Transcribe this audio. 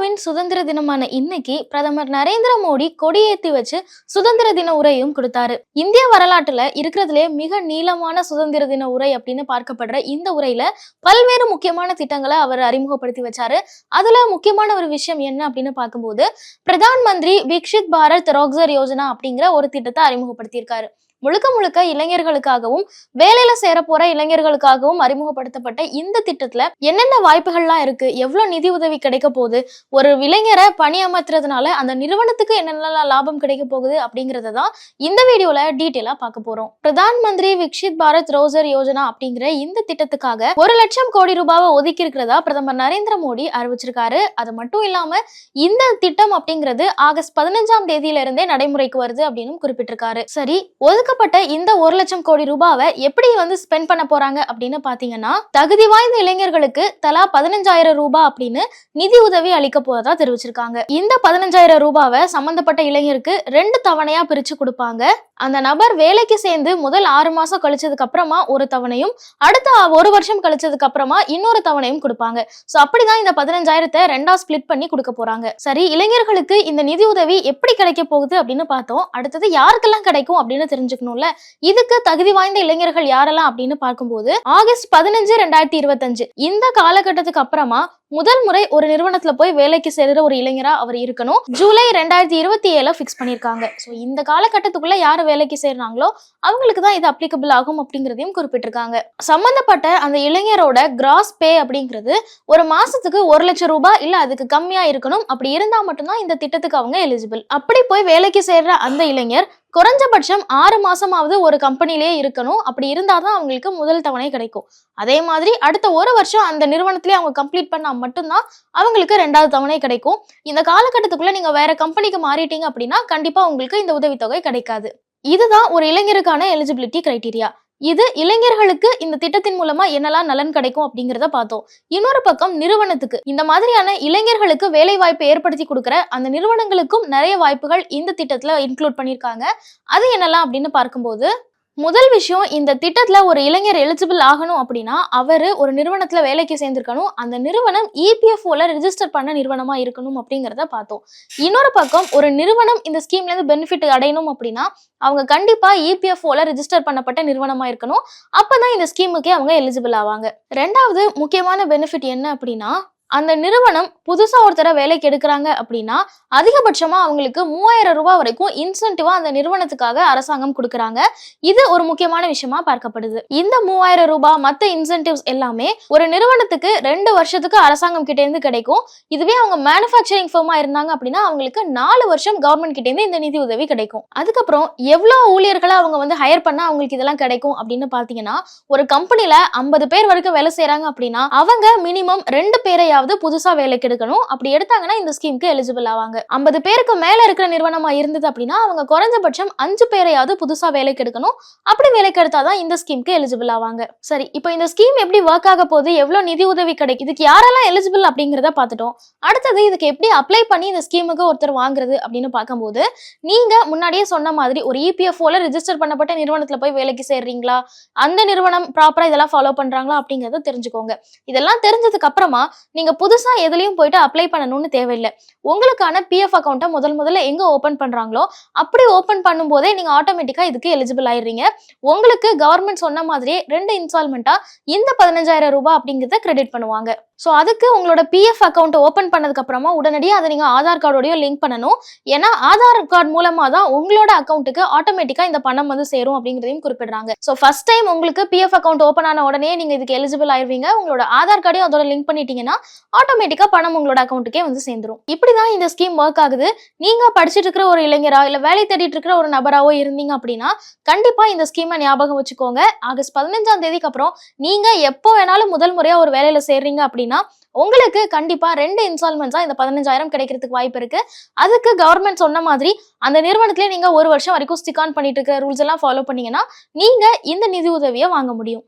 இந்தியாவின் சுதந்திர தினமான இன்னைக்கு பிரதமர் நரேந்திர மோடி கொடியேத்தி வச்சு சுதந்திர தின உரையும் கொடுத்தாரு. இந்திய வரலாற்றுல இருக்கிறதுலே மிக நீளமான சுதந்திர தின உரை அப்படின்னு பார்க்கப்படுற இந்த உரையில பல்வேறு முக்கியமான திட்டங்களை அவர் அறிமுகப்படுத்தி வச்சாரு. அதுல முக்கியமான ஒரு விஷயம் என்ன அப்படின்னு பார்க்கும்போது பிரதான் மந்திரி விக்ஷித் பாரத் ரோக்சர் யோஜனா அப்படிங்கிற ஒரு திட்டத்தை அறிமுகப்படுத்தியிருக்காரு. முழுக்க முழுக்க இளைஞர்களுக்காகவும் வேலையில சேர போற இளைஞர்களுக்காகவும் அறிமுகப்படுத்தப்பட்ட இந்த திட்டத்துல என்னென்ன வாய்ப்புகள்லாம் இருக்கு? எவ்வளவு நிதி உதவி கிடைக்க போகுது? ஒரு இளைஞரை பணியமர்த்துறதுனால அந்த நிறுவனத்துக்கு என்னென்ன லாபம் கிடைக்க போகுது அப்படிங்கறத தான் இந்த வீடியோல டீட்டெயிலா பார்க்க போறோம். பிரதான் மந்திரி விக்ஷித் பாரத் ரோசர் யோஜனா அப்படிங்கிற இந்த திட்டத்துக்காக ஒரு லட்சம் கோடி ரூபாவை ஒதுக்கி இருக்கிறதா பிரதமர் நரேந்திர மோடி அறிவிச்சிருக்காரு. அது மட்டும் இல்லாம இந்த திட்டம் அப்படிங்கிறது ஆகஸ்ட் பதினஞ்சாம் தேதியில இருந்தே நடைமுறைக்கு வருது அப்படின்னு குறிப்பிட்டிருக்காரு. சரி ஒதுக்கப்பட்ட இந்த ஒரு லட்சம் கோடி ரூபாவை எப்படி வந்து ஸ்பெண்ட் பண்ண போறாங்க அப்படின்னு பாத்தீங்கன்னா தகுதி வாய்ந்த இளைஞர்களுக்கு தலா பதினஞ்சாயிரம் ரூபாய் அப்படின்னு நிதி உதவி அளிக்க போறதா தெரிவிச்சிருக்காங்க. இந்த பதினஞ்சாயிரம் ரூபாவை சம்பந்தப்பட்ட இளைஞருக்கு ரெண்டு தவணையா பிரிச்சு கொடுப்பாங்க. அந்த நபர் வேலைக்கு சேர்ந்து முதல் ஆறு மாசம் கழிச்சதுக்கு அப்புறமா ஒரு தவணையும் அடுத்த ஒரு வருஷம் கழிச்சதுக்கு அப்புறமா இன்னொரு தவணையும் கொடுப்பாங்க. சோ அப்படிதான் இந்த பதினஞ்சாயிரத்தை ரெண்டா ஸ்பிளிட் பண்ணி கொடுக்க போறாங்க. சரி இளைஞர்களுக்கு இந்த நிதி உதவி எப்படி கிடைக்க போகுது அப்படின்னு பார்த்தோம். அடுத்தது யாருக்கெல்லாம் கிடைக்கும் அப்படின்னு தெரிஞ்சுக்கணும்ல. இதுக்கு தகுதி வாய்ந்த இளைஞர்கள் யாரெல்லாம் அப்படின்னு பார்க்கும்போது ஆகஸ்ட் பதினஞ்சு ரெண்டாயிரத்தி இருபத்தஞ்சு இந்த காலகட்டத்துக்கு அப்புறமா முதல் முறை ஒரு நிறுவனத்துல போய் வேலைக்கு சேர்கிற ஒரு இளைஞரா அவர் இருக்கணும். ஜூலை ரெண்டாயிரத்தி இருபத்தி ஏழு ஃபிக்ஸ் பண்ணிருக்காங்க ஸோ இந்த காலகட்டத்துக்குள்ள யார் வேலைக்கு சேர்றாங்களோ அவங்களுக்கு தான் இது அப்ளிகபிள் ஆகும் அப்படிங்கிறதையும் குறிப்பிட்டிருக்காங்க. சம்பந்தப்பட்ட அந்த இளைஞரோட கிராஸ் பே அப்படிங்கிறது ஒரு மாசத்துக்கு ஒரு லட்சம் ரூபாய் இல்ல அதுக்கு கம்மியா இருக்கணும். அப்படி இருந்தா மட்டும்தான் இந்த திட்டத்துக்கு அவங்க எலிஜிபிள் அப்படி போய் வேலைக்கு சேர்ற அந்த இளைஞர் குறைஞ்சபட்சம் ஆறு மாசமாவது ஒரு கம்பெனிலேயே இருக்கணும். அப்படி இருந்தால் தான் அவங்களுக்கு முதல் தவணை கிடைக்கும். அதே மாதிரி அடுத்த ஒரு வருஷம் அந்த நிறுவனத்திலே அவங்க கம்ப்ளீட் பண்ணால் மட்டும்தான் அவங்களுக்கு ரெண்டாவது தவணை கிடைக்கும். இந்த காலகட்டத்துக்குள்ள நீங்கள் வேற கம்பெனிக்கு மாறிட்டீங்க அப்படின்னா கண்டிப்பாக உங்களுக்கு இந்த உதவித்தொகை கிடைக்காது. இதுதான் ஒரு இளைஞருக்கான எலிஜிபிலிட்டி கிரைட்டீரியா இது இளைஞர்களுக்கு இந்த திட்டத்தின் மூலமா என்னெல்லாம் நலன் கிடைக்கும் அப்படிங்கிறத பார்த்தோம். இன்னொரு பக்கம் நிறுவனத்துக்கு. இந்த மாதிரியான இளைஞர்களுக்கு வேலை வாய்ப்பை ஏற்படுத்தி கொடுக்குற அந்த நிறுவனங்களுக்கும் நிறைய வாய்ப்புகள் இந்த திட்டத்துல இன்க்ளூட் பண்ணியிருக்காங்க. அது என்னெல்லாம் அப்படின்னு பார்க்கும்போது முதல் விஷயம் இந்த திட்டத்தில் ஒரு இளைஞர் எலிஜிபிள் ஆகணும் அப்படின்னா அவர் ஒரு நிறுவனத்தில் வேலைக்கு சேர்ந்துருக்கணும். அந்த நிறுவனம் இபிஎஃப்ஓவில் ரிஜிஸ்டர் பண்ண நிறுவனமாக இருக்கணும் அப்படிங்கிறத பார்த்தோம். இன்னொரு பக்கம் ஒரு நிறுவனம் இந்த ஸ்கீம்லேருந்து பெனிஃபிட் அடையணும் அப்படின்னா அவங்க கண்டிப்பாக இபிஎஃப்ஓவில் ரிஜிஸ்டர் பண்ணப்பட்ட நிறுவனமாக இருக்கணும். அப்போ தான் இந்த ஸ்கீமுக்கே அவங்க எலிஜிபிள் ஆவாங்க. ரெண்டாவது முக்கியமான பெனிஃபிட் என்ன அப்படின்னா அந்த நிறுவனம் புதுசாக ஒருத்தரை வேலைக்கு எடுக்கிறாங்க அப்படின்னா அதிகபட்சமாக அவங்களுக்கு மூவாயிரம் ரூபாய் வரைக்கும் இன்சென்டிவாக அந்த நிறுவனத்துக்காக அரசாங்கம் கொடுக்குறாங்க. இது ஒரு முக்கியமான விஷயமா பார்க்கப்படுது. இந்த மூவாயிரம் ரூபாய் மற்ற இன்சென்டிவ்ஸ் எல்லாமே ஒரு நிறுவனத்துக்கு ரெண்டு வருஷத்துக்கு அரசாங்கம் கிட்டேருந்து கிடைக்கும். இதுவே அவங்க மேனுஃபேக்சரிங் ஃபார்மா இருந்தாங்க அப்படின்னா அவங்களுக்கு நாலு வருஷம் கவர்மெண்ட் கிட்டேருந்து இந்த நிதி உதவி கிடைக்கும். அதுக்கப்புறம் எவ்வளோ ஊழியர்களை அவங்க வந்து ஹையர் பண்ணால் அவங்களுக்கு இதெல்லாம் கிடைக்கும் அப்படின்னு பார்த்தீங்கன்னா ஒரு கம்பெனியில் ஐம்பது பேர் வரைக்கும் வேலை செய்கிறாங்க அப்படின்னா அவங்க மினிமம் ரெண்டு பேரையாவது புதுசா வேலைக்கு எடுக்கணும். அப்படி எடுத்தாங்கன்னா இந்த ஸ்கீமுக்கு எலிஜிபிள் ஆவாங்க. ஐம்பது பேருக்கு மேல இருக்கிற நிறுவனமா இருந்தது அப்படின்னா அவங்க குறைஞ்சபட்சம் அஞ்சு பேரையாவது புதுசா வேலைக்கு எடுக்கணும். அப்படி வேலைக்கு எடுத்தாதான் இந்த ஸ்கீமுக்கு எலிஜிபிள் ஆவாங்க. சரி இப்போ இந்த ஸ்கீம் எப்படி ஒர்க் ஆக போகுது? எவ்வளவு நிதி உதவி கிடைக்கும் இதுக்கு யாரெல்லாம் எலிஜிபிள் அப்படிங்கிறத பார்த்துட்டோம். அடுத்தது இதுக்கு எப்படி அப்ளை பண்ணி இந்த ஸ்கீமுக்கு ஒருத்தர் வாங்குறது அப்படின்னு பார்க்கும்போது நீங்க முன்னாடியே சொன்ன மாதிரி ஒரு இபிஎஃப்ஓல ரெஜிஸ்டர் பண்ணப்பட்ட நிறுவனத்துல போய் வேலைக்கு சேர்றீங்களா? அந்த நிறுவனம் ப்ராப்பரா இதெல்லாம் ஃபாலோ பண்றாங்களா அப்படிங்கறத தெரிஞ்சுக்கோங்க. இதெல்லாம் தெரிஞ்சதுக்கு அப்புறமா நீங்க புதுசா எதுலயும் போயிட்டு அப்ளை பண்ணணும்னு தேவையில்லை. உங்களுக்கான பிஎஃப் அக்கௌண்ட்டை முதல் முதல்ல எங்க ஓபன் பண்றாங்களோ அப்படி ஓபன் பண்ணும்போதே நீங்க ஆட்டோமேட்டிக்கா இதுக்கு எலிஜிபிள் ஆயிடுறீங்க. உங்களுக்கு கவர்மெண்ட் சொன்ன மாதிரியே ரெண்டு இன்ஸ்டால்மெண்ட்டா இந்த பதினஞ்சாயிரம் ரூபாய் அப்படிங்கிறத கிரெடிட் பண்ணுவாங்க. ஸோ அதுக்கு உங்களோட பிஎஃப் அக்கௌண்ட் ஓப்பன் பண்ணதுக்கு அப்புறமா உடனடியாக அதை நீங்கள் ஆதார் கார்டோடய லிங்க் பண்ணணும். ஏன்னா ஆதார் கார்டு மூலமாக தான் உங்களோட அக்கௌண்ட்டுக்கு ஆட்டோமேட்டிக்காக இந்த பணம் வந்து சேரும் அப்படிங்கிறதையும் குறிப்பிடுறாங்க. ஸோ ஃபர்ஸ்ட் டைம் உங்களுக்கு பிஎஃப் அக்கௌண்ட் ஓப்பன் ஆன உடனே நீங்கள் இதுக்கு எலிஜிபிள் ஆயிருவீங்க உங்களோட ஆதார் கார்டையும் அதோட லிங்க் பண்ணிட்டீங்கன்னா ஆட்டோமேட்டிக்காக பணம் உங்களோட அக்கௌண்ட்டுக்கே வந்து சேர்ந்துடும் இப்படி தான் இந்த ஸ்கீம் ஒர்க் ஆகுது. நீங்கள் படிச்சுட்டு இருக்கிற ஒரு இளைஞரா இல்லை வேலை தேடிட்டு இருக்கிற ஒரு நபராகவோ இருந்தீங்க அப்படின்னா கண்டிப்பாக இந்த ஸ்கீமை ஞாபகம் வச்சுக்கோங்க. ஆகஸ்ட் பதினஞ்சாம் தேதிக்கு அப்புறம் நீங்கள் எப்போ வேணாலும் முதல் முறையாக ஒரு வேலையில் சேர்றீங்க அப்படின்னா உங்களுக்கு கண்டிப்பா ரெண்டு இன்ஸ்டால்மெண்ட்ஸா இந்த பதினஞ்சாயிரம் கிடைக்கிறதுக்கு வாய்ப்பு இருக்கு. அதுக்கு கவர்மெண்ட் சொன்ன மாதிரி அந்த நிறுவனத்திலே நீங்க ஒரு வருஷம் வரைக்கும் ஸ்டிக் ஆன் பண்ணிட்டு இருக்க ரூல்ஸ் எல்லாம் ஃபாலோ பண்ணீங்கன்னா நீங்க இந்த நிதி உதவியை வாங்க முடியும்.